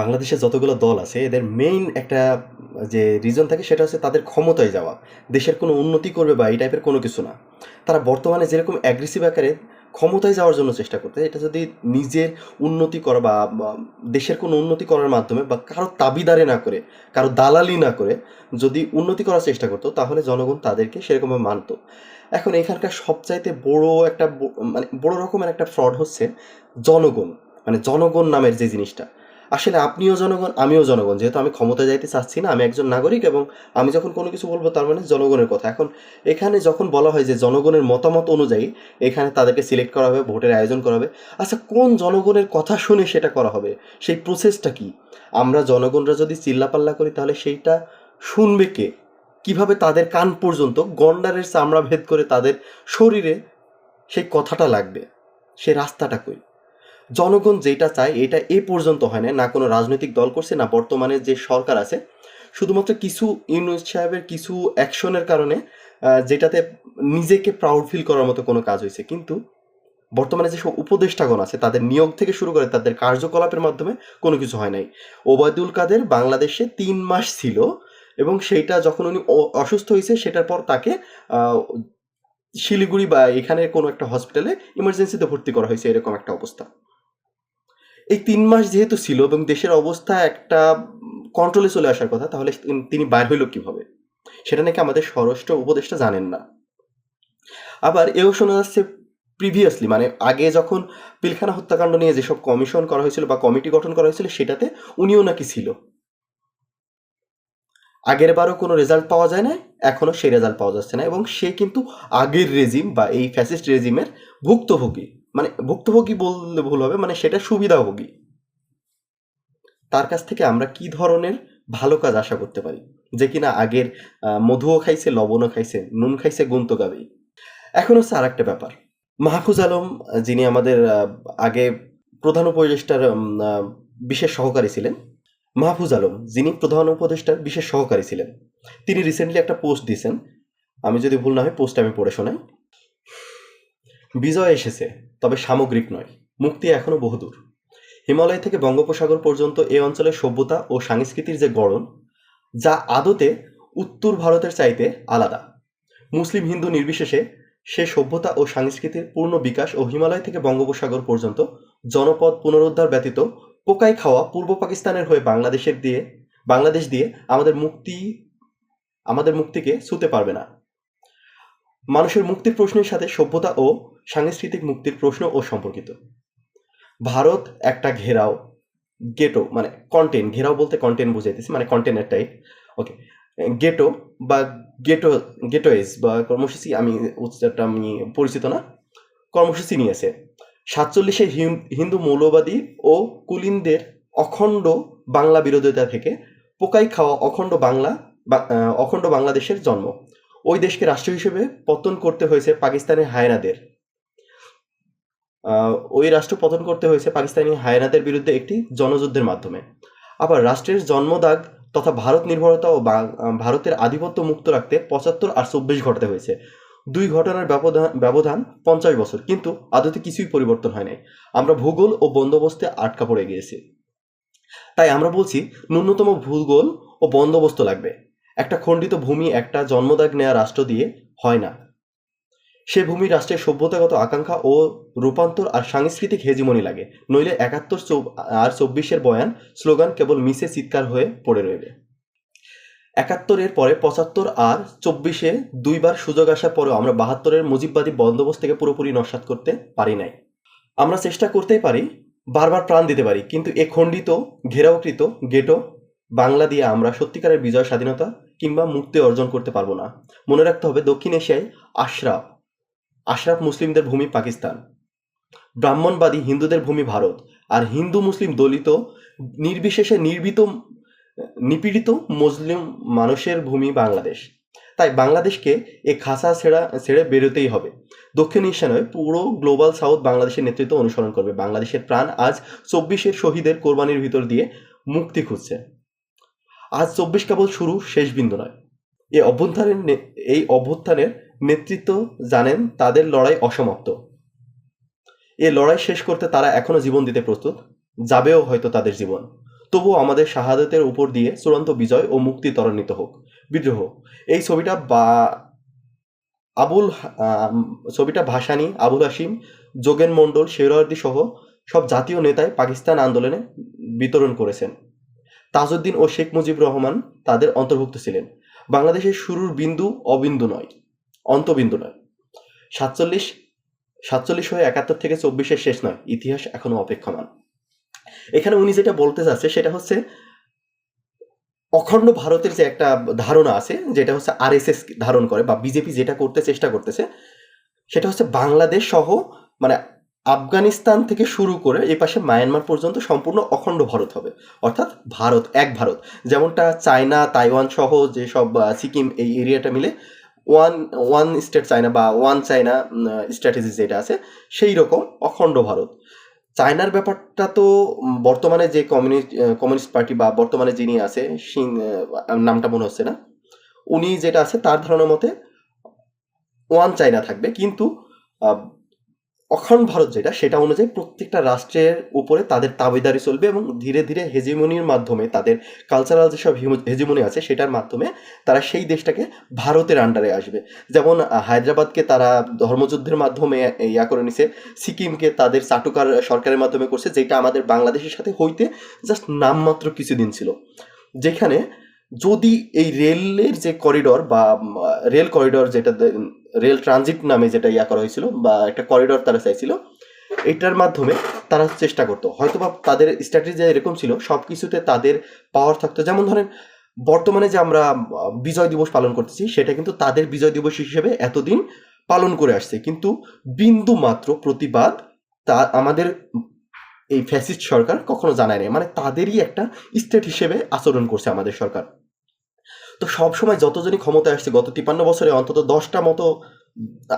বাংলাদেশে যতগুলো দল আছে, এদের মেইন একটা যে রিজন থাকে সেটা হচ্ছে তাদের ক্ষমতায় যাওয়া। দেশের কোনো উন্নতি করবে বা এই টাইপের কোনো কিছু না। তারা বর্তমানে যেরকম অ্যাগ্রেসিভ আকারে ক্ষমতায় যাওয়ার জন্য চেষ্টা করতে, এটা যদি নিজের উন্নতি করা বা দেশের কোনো উন্নতি করার মাধ্যমে বা কারও তাবিদারে না করে, কারও দালালি না করে যদি উন্নতি করার চেষ্টা করতো, তাহলে জনগণ তাদেরকে সেরকমভাবে মানতো। এখন এখানকার সবচাইতে বড় একটা মানে বড় রকমের একটা ফ্রড হচ্ছে জনগণ মানে জনগণ নামের যে জিনিসটা। আসলে আপনিও জনগণ, আমিও জনগণ। যেহেতু আমি ক্ষমতা যাইতে চাচ্ছি না, আমি একজন নাগরিক এবং আমি যখন কোনো কিছু বলব তার মানে জনগণের কথা। এখন এখানে যখন বলা হয় যে জনগণের মতামত অনুযায়ী এখানে তাদেরকে সিলেক্ট করা হবে, ভোটের আয়োজন করা হবে আচ্ছা কোন জনগণের কথা শুনে সেটা করা হবে? সেই প্রসেসটা কি? আমরা জনগণরা যদি চিল্লাপাল্লা করি তাহলে সেইটা শুনবে কে? কীভাবে তাদের কান পর্যন্ত গন্ডারের চামড়া ভেদ করে তাদের শরীরে সেই কথাটা লাগবে? সে রাস্তাটা কই? জনগণ যেটা চায়, এটা এ পর্যন্ত হয় না না কোনো রাজনৈতিক দল করছে, না বর্তমানে যে সরকার আছে। শুধুমাত্র কিছু ইউনুস সাহেবের কিছু অ্যাকশনের কারণে যেটাতে নিজেকে প্রাউড ফিল করার মতো কোনো কাজ হয়েছে। কিন্তু বর্তমানে যেসব উপদেষ্টাগণ আছে, তাদের নিয়োগ থেকে শুরু করে তাদের কার্যকলাপের মাধ্যমে কোনো কিছু হয় নাই। ওবায়দুল কাদের বাংলাদেশে তিন মাস ছিল এবং সেইটা যখন উনি অসুস্থ হয়েছে, সেটার পর তাকে শিলিগুড়ি বা এখানে কোনো একটা হসপিটালে ইমার্জেন্সিতে ভর্তি করা হয়েছে, এরকম একটা অবস্থা। এই তিন মাস যেহেতু ছিল এবং দেশের অবস্থা একটা কন্ট্রোলে চলে আসার কথা, তাহলে তিনি বাইর হইল কীভাবে? সেটা নাকি আমাদের স্বরাষ্ট্র উপদেষ্টা জানেন না। আবার এও শোনা যাচ্ছে প্রিভিয়াসলি মানে আগে যখন পিলখানা হত্যাকাণ্ড নিয়ে যেসব কমিশন করা হয়েছিল বা কমিটি গঠন করা হয়েছিল, সেটাতে উনিও নাকি ছিল। আগের বারও কোনো রেজাল্ট পাওয়া যায় না এখনও সেই রেজাল্ট পাওয়া যাচ্ছে না এবং সে কিন্তু আগের রেজিম বা এই ফ্যাসিস্ট রেজিমের ভুক্তভোগী। মানে ভুক্তভোগী বললে ভুল হবে মানে সেটা সুবিধাভোগী। তার কাছ থেকে আমরা কি ধরনের ভালো কাজ আশা করতে পারি? যে কিনা আগের মধুও খাইছে, লবণও খাইছে, নুন খাইছে গুন্ত গাবেই। এখন হচ্ছে আর একটা ব্যাপার। মাহফুজ আলম যিনি আমাদের আগে প্রধান উপদেষ্টার বিশেষ সহকারী ছিলেন, মাহফুজ আলম যিনি প্রধান উপদেষ্টার বিশেষ সহকারী ছিলেন। তিনি রিসেন্টলি একটা পোস্ট দিয়েছেন। আমি যদি ভুল না হয় পোস্ট আমি পড়ে শোনাই। বিজয় এসেছে। তবে সামগ্রিক নয়, মুক্তি এখনও বহুদূর। হিমালয় থেকে বঙ্গোপসাগর পর্যন্ত এ অঞ্চলের সভ্যতা ও সংস্কৃতির যে গড়ন, যা আদতে উত্তর ভারতের চাইতে আলাদা। মুসলিম হিন্দু নির্বিশেষে সে সভ্যতা ও সংস্কৃতির পূর্ণ বিকাশ ও হিমালয় থেকে বঙ্গোপসাগর পর্যন্ত জনপদ পুনরুদ্ধার ব্যতীত পোকাই খাওয়া পূর্ব পাকিস্তানের হয়ে বাংলাদেশের দিয়ে, বাংলাদেশ দিয়ে আমাদের মুক্তি, আমাদের মুক্তিকে ছুতে পারবে না। মানুষের মুক্তির প্রশ্নের সাথে সভ্যতা ও সাংস্কৃতিক মুক্তির প্রশ্ন ও সম্পর্কিত। ভারত একটা ঘেরাও গেটো মানে কন্টেন্ট ঘেরাও বলতে কন্টেন্ট বুঝাইতেছি মানে কন্টেন্টের টাইপ ওকে গেটো বা গেটো গেটোয়েজ বা কর্মসূচি, আমি উচ্চারটা আমি পরিচিত না, কর্মসূচি নিয়েছে সাতচল্লিশে হিন্দু মৌলবাদী ও কুলিনদের অখণ্ড বাংলা বিরোধিতা থেকে পোকাই খাওয়া অখণ্ড বাংলা অখণ্ড বাংলাদেশের জন্ম। ওই দেশকে রাষ্ট্র হিসেবে পতন করতে হয়েছে পাকিস্তানের হায়নাদের ওই রাষ্ট্র পতন করতে হয়েছে পাকিস্তানি হায়নাদের বিরুদ্ধে একটি জনযুদ্ধের মাধ্যমে। আবার রাষ্ট্রের জন্মদাগ তথা ভারত নির্ভরতা ও ভারতের আধিপত্য মুক্ত রাখতে পঁচাত্তর আর চব্বিশ ঘটাতে হয়েছে। দুই ঘটনার ব্যবধান ব্যবধান পঞ্চাশ বছর, কিন্তু আদতে কিছুই পরিবর্তন হয় নাই। আমরা ভূগোল ও বন্দোবস্তে আটকা পড়ে গিয়েছি। তাই আমরা বলছি, ন্যূনতম ভূগোল ও বন্দোবস্ত লাগবে। একটা খণ্ডিত ভূমি একটা জন্মদাগ নেয়া রাষ্ট্র দিয়ে হয় না। সে ভূমি রাষ্ট্রের সভ্যতাগত আকাঙ্ক্ষা ও রূপান্তর আর সাংস্কৃতিক হেজিমনি লাগে, নইলে একাত্তর আর চব্বিশের বয়ান স্লোগান কেবল মিসে চিৎকার হয়ে পড়ে রইবে। একাত্তরের পরে পঁচাত্তর আর চব্বিশে দুইবার সুযোগ আসার পরেও আমরা বাহাত্তরের মুজিববাদী বন্দোবস্ত থেকে পুরোপুরি নস্বাত করতে পারি নাই। আমরা চেষ্টা করতেই পারি, বারবার প্রাণ দিতে পারি, কিন্তু এ খণ্ডিত, ঘেরাওকৃত, গেটো বাংলা দিয়ে আমরা সত্যিকারের বিজয়, স্বাধীনতা কিংবা মুক্তি অর্জন করতে পারব না। মনে রাখতে হবে দক্ষিণ এশিয়ায় আশরাফ আশরাফ মুসলিমদের ভূমি পাকিস্তান। ব্রাহ্মণবাদী হিন্দুদের ভূমি ভারত। আর হিন্দু মুসলিম দলিত, নির্বিশেষে নির্বিত, নিপীড়িত মুসলিম মানুষের ভূমি বাংলাদেশ। তাই বাংলাদেশকে এ খাসা ছেড়া, ছেড়ে বেরোতেই হবে। দক্ষিণ এশিয়া নয়, পুরো গ্লোবাল সাউথ বাংলাদেশের নেতৃত্ব অনুসরণ করবে। বাংলাদেশের প্রাণ আজ চব্বিশের শহীদের কোরবানির ভিতর দিয়ে মুক্তি খুঁজছে। আজ চব্বিশ কেবল শুরু, শেষ বিন্দু নয়। এই অভ্যুত্থানের এই অভ্যুত্থানের নেতৃত্ব জানেন তাদের লড়াই অসমাপ্ত। এ লড়াই শেষ করতে তারা এখনও জীবন দিতে প্রস্তুত, যাবেও হয়তো তাদের জীবন। তবুও আমাদের শাহাদতের উপর দিয়ে চূড়ান্ত বিজয় ও মুক্তি ত্বরান্বিত হোক। বিদ্রোহ, এই ছবিটা বা, আবুল ছবিটা ভাসানি, আবুল হাসিম যোগেন মণ্ডল শেরওয়ার্দী সহ সব জাতীয় নেতায় পাকিস্তান আন্দোলনে বিতরণ করেছেন। তাজউদ্দিন ও শেখ মুজিবুর রহমান তাদের অন্তর্ভুক্ত ছিলেন। বাংলাদেশের শুরুর বিন্দু অবিন্দু নয়, অন্তবিন্দু নয়। সাতচল্লিশ সাতচল্লিশ হয়ে একাত্তর থেকে চব্বিশের শেষ নয়, ইতিহাস এখনও অপেক্ষমান। এখানে উনি যেটা বলতে চাচ্ছে সেটা হচ্ছে, অখণ্ড ভারতের যে একটা ধারণা আছে, যেটা হচ্ছে আরএসএস ধারণ করে বা বিজেপি যেটা করতে চেষ্টা করতেছে, সেটা হচ্ছে বাংলাদেশ সহ মানে আফগানিস্তান থেকে শুরু করে এই পাশে মায়ানমার পর্যন্ত সম্পূর্ণ অখণ্ড ভারত হবে। অর্থাৎ ভারত, এক ভারত। যেমনটা চায়না, তাইওয়ান সহ যে সব সিকিম এই এরিয়াটা মিলে ওয়ান ওয়ান স্টেট চায়না বা ওয়ান চায়না স্ট্র্যাটেজি যেটা আছে, সেই রকম অখণ্ড ভারত। চায়নার ব্যাপারটা তো বর্তমানে যে কমিউনিস্ট কমিউনিস্ট পার্টি বা বর্তমানে যিনি আছে, সিং নামটা মনে হচ্ছে না, উনি যেটা আছে তার ধারণা মতে ওয়ান চায়না থাকবে। কিন্তু অখণ্ড ভারত যেটা, সেটা অনুযায়ী প্রত্যেকটা রাষ্ট্রের উপরে তাদের তাবেদারি চলবে এবং ধীরে ধীরে হেজিমনির মাধ্যমে তাদের কালচারাল যেসব হেজিমনি আছে, সেটার মাধ্যমে তারা সেই দেশটাকে ভারতের আন্ডারে আসবে। যেমন হায়দ্রাবাদকে তারা ধর্মযুদ্ধের মাধ্যমে ইয়া করে নিছে, সিকিমকে তাদের চাটুকার সরকারের মাধ্যমে করছে, যেটা আমাদের বাংলাদেশের সাথে হইতে জাস্ট নামমাত্র কিছুদিন ছিল। যেখানে যদি এই রেলের যে করিডর বা রেল করিডর যেটা রেল ট্রানজিট নামে যেটা ইয়া করা হয়েছিল বা একটা করিডর তারা চাইছিল, এটার মাধ্যমে তারা চেষ্টা করতো। হয়তো বা তাদের স্ট্র্যাটেজি এরকম ছিল সব কিছুতে তাদের পাওয়ার থাকতো। যেমন ধরেন, বর্তমানে যে আমরা বিজয় দিবস পালন করতেছি, সেটা কিন্তু তাদের বিজয় দিবস হিসেবে এতদিন পালন করে আসছে। কিন্তু বিন্দু মাত্র প্রতিবাদ তা, আমাদের এই ফ্যাসিস্ট সরকার কখনো জানায় মানে তাদেরই একটা স্টেট হিসেবে আচরণ করছে আমাদের সরকার। তো সব সময় যতজনই ক্ষমতায় আসছে, গত তিপান্ন বছরে অন্তত দশটা মতো,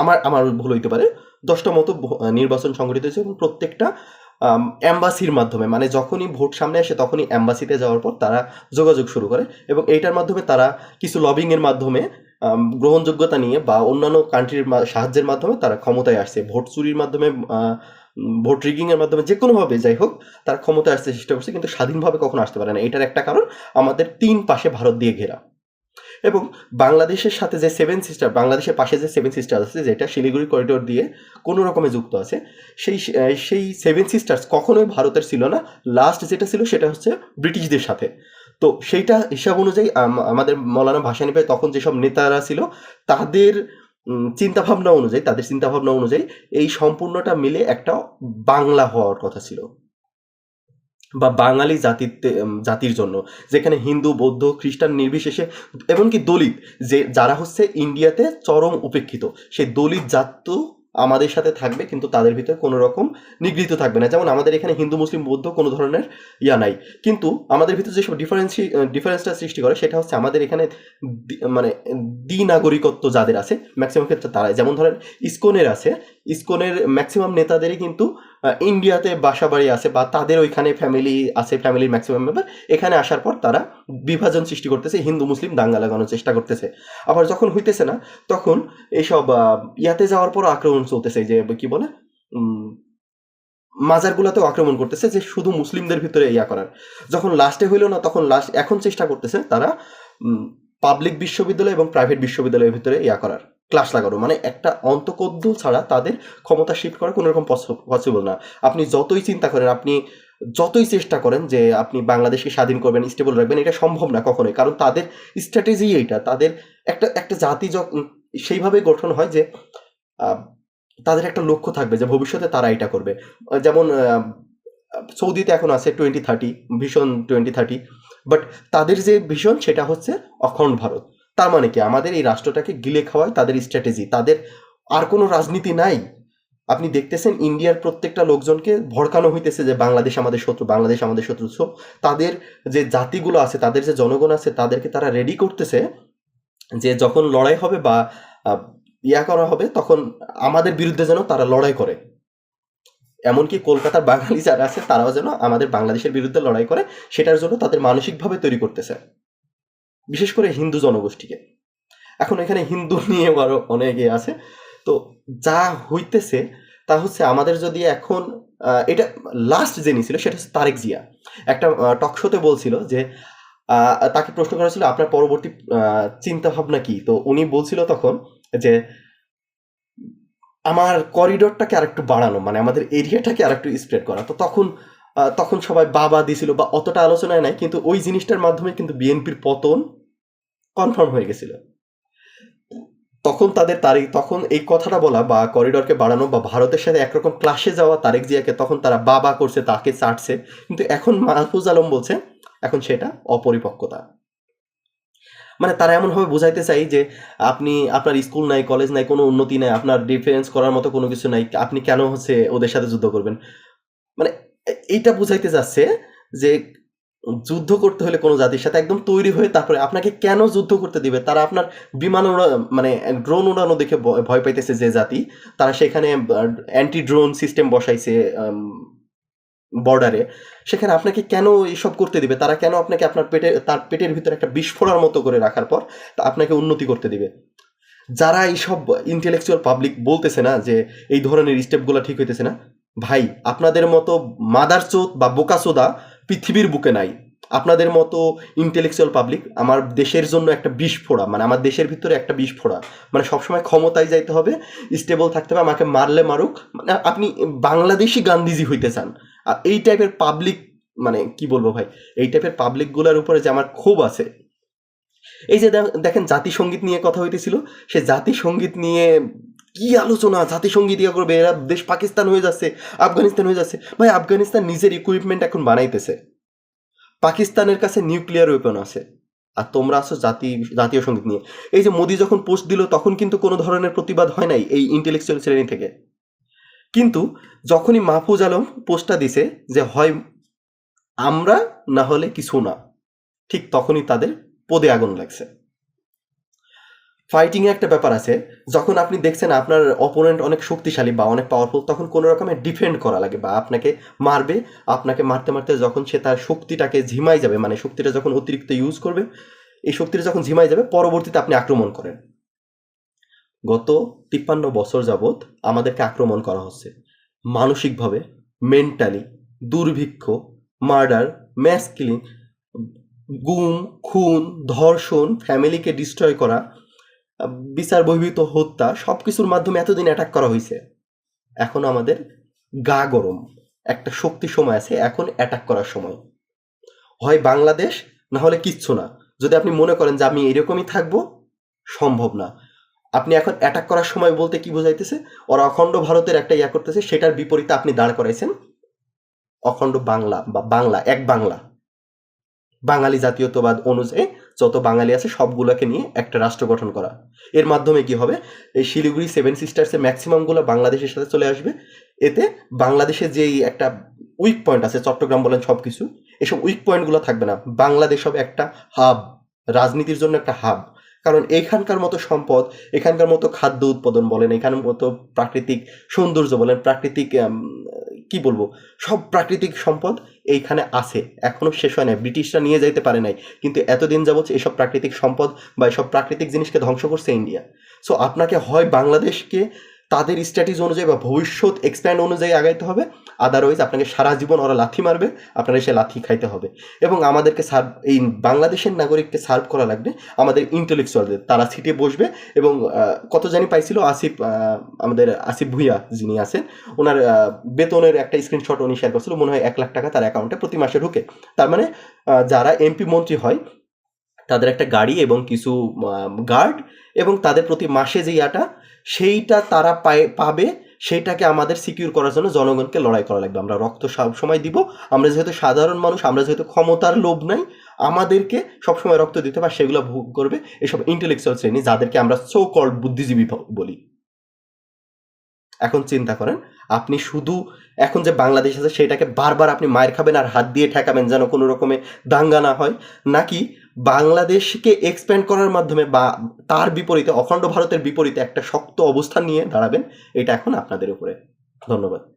আমার আমার ভুল হইতে পারে, দশটা মতো নির্বাচন সংগঠিত হয়েছে এবং প্রত্যেকটা অ্যাম্বাসির মাধ্যমে মানে যখনই ভোট সামনে আসে তখনই অ্যাম্বাসিতে যাওয়ার পর তারা যোগাযোগ শুরু করে এবং এইটার মাধ্যমে তারা কিছু লবিংয়ের মাধ্যমে গ্রহণযোগ্যতা নিয়ে বা অন্যান্য কান্ট্রির সাহায্যের মাধ্যমে তারা ক্ষমতায় আসছে। ভোট চুরির মাধ্যমে ভোট রিগিংয়ের মাধ্যমে যে কোনোভাবে যাই হোক, তারা ক্ষমতায় আসতে চেষ্টা করছে, কিন্তু স্বাধীনভাবে কখনো আসতে পারে না। এটার একটা কারণ, আমাদের তিন পাশে ভারত দিয়ে ঘেরা। এবং বাংলাদেশের সাথে যে সেভেন সিস্টার বাংলাদেশের পাশে যে সেভেন সিস্টার আছে, যেটা শিলিগুড়ি করিডোর দিয়ে কোনো রকমে যুক্ত আছে, সেই সেই সেভেন সিস্টার্স কখনোই ভারতের ছিল না। লাস্ট যেটা ছিল সেটা হচ্ছে ব্রিটিশদের সাথে। তো সেইটা হিসাব অনুযায়ী আমাদের মৌলানা ভাসানী ভাই তখন যেসব নেতারা ছিল, তাদের চিন্তাভাবনা অনুযায়ী, তাদের চিন্তাভাবনা অনুযায়ী এই সম্পূর্ণটা মিলে একটা বাংলা হওয়ার কথা ছিল। বা বাঙালি জাতির জাতির জন্য, যেখানে হিন্দু, বৌদ্ধ, খ্রিস্টান নির্বিশেষে, এমনকি দলিত, যে যারা হচ্ছে ইন্ডিয়াতে চরম উপেক্ষিত, সেই দলিত জাত আমাদের সাথে থাকবে, কিন্তু তাদের ভিতরে কোনো রকম নিগৃহীত থাকবে না। যেমন আমাদের এখানে হিন্দু, মুসলিম, বৌদ্ধ কোনো ধরনের ইয়া নাই। কিন্তু আমাদের ভিতরে যেসব ডিফারেন্সি ডিফারেন্সটা সৃষ্টি করে, সেটা হচ্ছে আমাদের এখানে মানে দ্বি নাগরিকত্ব যাদের আছে ম্যাক্সিমাম ক্ষেত্রে তারাই। যেমন ধরেন ইসকনের আছে, ইসকনের ম্যাক্সিমাম নেতাদেরই কিন্তু ইন্ডিয়াতে বাসা বাড়ি আছে বা তাদের ওইখানে ফ্যামিলি আছে ফ্যামিলির ম্যাক্সিমাম মেম্বার এখানে আসার পর তারা বিভাজন সৃষ্টি করতেছে, হিন্দু, মুসলিম দাঙ্গা লাগানোর চেষ্টা করতেছে। আবার যখন হইতেছে না, তখন এইসব ইয়াতে যাওয়ার পর আক্রমণ চলতেছে, যে কি বলে? মাজারগুলোতেও আক্রমণ করতেছে, যে শুধু মুসলিমদের ভিতরে ইয়া করার। যখন লাস্টে হইল না, তখন লাস্ট এখন চেষ্টা করতেছে তারা পাবলিক বিশ্ববিদ্যালয় এবং প্রাইভেট বিশ্ববিদ্যালয়ের ভিতরে ইয়া করার। ক্লাস লাগানো। মানে একটা অন্তকদ্য ছাড়া তাদের ক্ষমতা শিফট করা কোনো রকম পসিবল না। আপনি যতই চিন্তা করেন, আপনি যতই চেষ্টা করেন যে আপনি বাংলাদেশকে স্বাধীন করবেন স্টেবল রাখবেন, এটা সম্ভব না কখনোই। কারণ তাদের স্ট্র্যাটেজি এইটা। তাদের একটা একটা জাতি সেইভাবে গঠন হয় যে তাদের একটা লক্ষ্য থাকবে যে ভবিষ্যতে তারা এটা করবে। যেমন সৌদিতে এখন আছে টোয়েন্টি থার্টি ভীষণ টোয়েন্টি থার্টি বাট তাদের যে ভীষণ সেটা হচ্ছে অখণ্ড ভারত। তার মানে কি? আমাদের এই রাষ্ট্রটাকে গিলে খাওয়াই তাদের স্ট্র্যাটেজি তাদের আর কোনো রাজনীতি নাই। আপনি দেখতেছেন ইন্ডিয়ার প্রত্যেকটা লোকজনকে ভড়কানো হইতেছে যে বাংলাদেশ আমাদের শত্রু বাংলাদেশ আমাদের শত্রু। So, তাদের যে জাতিগুলো আছে তাদের যে জনগণ আছে তাদেরকে তারা রেডি করতেছে যে যখন লড়াই হবে বা ইয়া করা হবে তখন আমাদের বিরুদ্ধে যেন তারা লড়াই করে। এমনকি কলকাতার বাঙালি যারা আছে তারাও যেন আমাদের বাংলাদেশের বিরুদ্ধে লড়াই করে সেটার জন্য তাদের মানসিকভাবে তৈরি করতেছে। বিশেষ করে হিন্দু জনগোষ্ঠীকে। এখন এখানে হিন্দু নিয়ে আরও অনেকে আছে। তো যা হইতেছে, তা হচ্ছে আমাদের যদি এখন এটা লাস্ট যে নিয়েছিল সেটা হচ্ছে তারেক জিয়া। একটা টকশোতে বলছিল যে তাকে প্রশ্ন করা ছিল আপনার পরবর্তী চিন্তা ভাবনা কি? তো উনি বলছিল তখন যে, আমার করিডোরটাকে আরেকটু বাড়ানো মানে আমাদের এরিয়াটাকে আরেকটু স্প্রেড করা। তো তখন তখন সবাই বাবা দিছিল বা অতটা আলোচনায় নাই, কিন্তু ওই জিনিসটার মাধ্যমে কিন্তু বিএনপির পতন কনফার্ম হয়ে গেছিল। তখন তাদের তারিখ, তখন এই কথাটা বলা বা করিডোরকে বাড়ানো বা ভারতের সাথে একরকম ক্লাসে যাওয়া তারেক জিয়াকে তখন তারা বাবা করছে, তাকে চাটছে কিন্তু এখন মাহফুজ আলম বলছে, এখন সেটা অপরিপক্কতা। মানে তারা এমনভাবে বোঝাইতে চাই যে আপনি, আপনার স্কুল নাই কলেজ নাই, কোনো উন্নতি নাই, আপনার ডিফেন্স করার মতো কোনো কিছু নাই, আপনি কেন হচ্ছে ওদের সাথে যুদ্ধ করবেন? মানে এইটা বুঝাইতে যাচ্ছে যে যুদ্ধ করতে হলে কোনো জাতির সাথে একদম তৈরি হয়ে তারপরে আপনাকে কেন যুদ্ধ করতে দিবে? তারা আপনার বিমান উড়া মানে ড্রোন উড়ানো দেখে ভয়- পাইতেছে যে জাতি। তারা সেখানে অ্যান্টি ড্রোন সিস্টেম বসাইছে বর্ডারে সেখানে আপনাকে কেন এসব করতে দিবে? তারা কেন আপনাকে আপনার পেটে, তার পেটের ভিতরে একটা বিস্ফোরার মতো করে রাখার পর আপনাকে উন্নতি করতে দিবে? যারা এইসব ইন্টেলেকচুয়াল পাবলিক বলতেছে না যে এই ধরনের স্টেপগুলো ঠিক হইতেছে না, ভাই, আপনাদের মতো মাদার চোদ বা বোকাচোদা পৃথিবীর বুকে নাই। আপনাদের মতো ইন্টেলেকচুয়াল পাবলিক আমার দেশের জন্য একটা বিস্ফোরা মানে আমার দেশের ভিতরে একটা বিস্ফোরা। মানে সবসময় ক্ষমতায় যাইতে হবে স্টেবল থাকতে হবে, আমাকে মারলে মারুক। মানে আপনি বাংলাদেশি গান্ধীজি হইতে চান, আর এই টাইপের পাবলিক মানে কি বলব ভাই, এই টাইপের পাবলিকগুলোর উপরে যে আমার ক্ষোভ আছে। এই যে দেখেন জাতিসংগীত নিয়ে কথা হইতেছিল, সে জাতিসংগীত নিয়ে কি আলোচনা? জাতিসংগীত ইয়া করবে, এরা দেশ পাকিস্তান হয়ে যাচ্ছে, আফগানিস্তান হয়ে যাচ্ছে। ভাই, আফগানিস্তান নিজের ইকুইপমেন্ট এখন বানাইতেছে। পাকিস্তানের কাছে নিউক্লিয়ার ওয়েপন আছে। আর তোমরা আছো জাতি, জাতীয় সংগীত নিয়ে। এই যে মোদি যখন পোস্ট দিল, তখন কিন্তু কোনো ধরনের প্রতিবাদ হয় নাই এই ইন্টেলেকচুয়াল শ্রেণি থেকে। কিন্তু যখনই মাহফুজ আলম পোস্টটা দিছে যে, হয় আমরা, না হলে কিছু না। ঠিক তখনই তাদের পদে আগুন লাগছে। ফাইটিং এর একটা ব্যাপার আছে, যখন আপনি দেখছেন আপনার অপোনেন্ট অনেক শক্তিশালী বা অনেক পাওয়ারফুল তখন কোনো রকমের ডিফেন্ড করা লাগে বা আপনাকে মারবে। আপনাকে মারতে মারতে যখন সে তার শক্তিটাকে ঝিমাই যাবে মানে শক্তিটা যখন অতিরিক্ত ইউজ করবে, এই শক্তিটা যখন ঝিমাই যাবে, পরবর্তীতে আপনি আক্রমণ করেন। গত তিপ্পান্ন বছর যাবৎ আমাদেরকে আক্রমণ করা হচ্ছে। মানসিকভাবে মেন্টালি দুর্ভিক্ষ মার্ডার ম্যাস কিলিং গুম, খুন, ধর্ষণ ফ্যামিলিকে ডিস্ট্রয় করা বিচার, বহির্ভূত হত্যা সব কিছুর মাধ্যমে এতদিন অ্যাটাক করা হয়েছে। এখন আমাদের গা গরম। একটা শক্তি সময় আছে, এখন অ্যাটাক করার সময়। হয় বাংলাদেশ, না হলে কিচ্ছু না। যদি আপনি মনে করেন যে আমি এরকমই থাকব, সম্ভব না। আপনি এখন অ্যাটাক করার সময় বলতে কি বোঝাইতেছে? ওরা অখণ্ড ভারতের একটা ইয়া করতেছে, সেটার বিপরীতে আপনি দাঁড় করাইছেন। অখণ্ড বাংলা বা বাংলা, এক বাংলা। বাঙালি জাতীয়তাবাদ অনুযায়ী যত বাঙালি আছে সবগুলোকে নিয়ে একটা রাষ্ট্র গঠন করা। এর মাধ্যমে কি হবে? এই শিলিগুড়ি সেভেন সিস্টার্সের ম্যাক্সিমামগুলো বাংলাদেশের সাথে চলে আসবে। এতে বাংলাদেশের যেই একটা উইক পয়েন্ট আছে, চট্টগ্রাম বলেন সব কিছু এসব উইক পয়েন্টগুলো থাকবে না। বাংলাদেশ হবে একটা হাব রাজনীতির জন্য একটা হাব কারণ এখানকার মতো সম্পদ, এখানকার মতো খাদ্য উৎপাদন বলেন এখানের মতো প্রাকৃতিক সৌন্দর্য বলেন, প্রাকৃতিক কি বলব? সব প্রাকৃতিক সম্পদ এইখানে আছে। এখনও শেষ হয় নাই। ব্রিটিশরা নিয়ে যাইতে পারে নাই। কিন্তু এতদিন যাবৎ এসব প্রাকৃতিক সম্পদ বা এসব প্রাকৃতিক জিনিসকে ধ্বংস করছে ইন্ডিয়া। সো আপনাকে হয় বাংলাদেশকে তাদের স্ট্র্যাটেজি অনুযায়ী বা ভবিষ্যৎ এক্সপ্যান্ড অনুযায়ী আগাইতে হবে। আদারওয়াইজ আপনাকে সারা জীবন ওরা লাথি মারবে, আপনারা সে লাথি খাইতে হবে। এবং আমাদেরকে সার্ভ এই বাংলাদেশের নাগরিককে সার্ভ করা লাগবে আমাদের ইন্টেলেকচুয়ালদের তারা সিটে বসবে এবং কত জানি পাইছিল, আসিফ আমাদের আসিফ ভুইয়া যিনি আছেন, ওনার বেতনের একটা স্ক্রিনশট উনি শেয়ার করছিল, মনে হয় এক লাখ টাকা তার অ্যাকাউন্টে প্রতি মাসে ঢুকে। তার মানে যারা এমপি মন্ত্রী হয়, তাদের একটা গাড়ি এবং কিছু গার্ড এবং তাদের প্রতি মাসে যে ইয়াটা সেইটা তারা পাবে, সেইটাকে আমাদের সিকিউর করার জন্য জনগণকে লড়াই করা লাগবে। আমরা রক্ত সব সময় দিব, আমরা যেহেতু সাধারণ মানুষ, আমরা যেহেতু ক্ষমতার লোভ নাই, আমাদেরকে সবসময় রক্ত দিতে আর সেগুলো ভোগ করবে এসব ইন্টেলেকচুয়াল শ্রেণি যাদেরকে আমরা সো কল্ড বুদ্ধিজীবী বলি। এখন চিন্তা করেন, আপনি শুধু এখন যে বাংলাদেশ আছে, সেটাকে বারবার আপনি মায়ের খাবেন আর হাত দিয়ে ঠেকাবেন যেন কোনো রকমে দাঙ্গা না হয়, নাকি বাংলাদেশকে এক্সপ্যান্ড করার মাধ্যমে বা তার বিপরীতে, অখণ্ড ভারতের বিপরীতে একটা শক্ত অবস্থান নিয়ে দাঁড়াবেন, এটা এখন আপনাদের উপরে। ধন্যবাদ।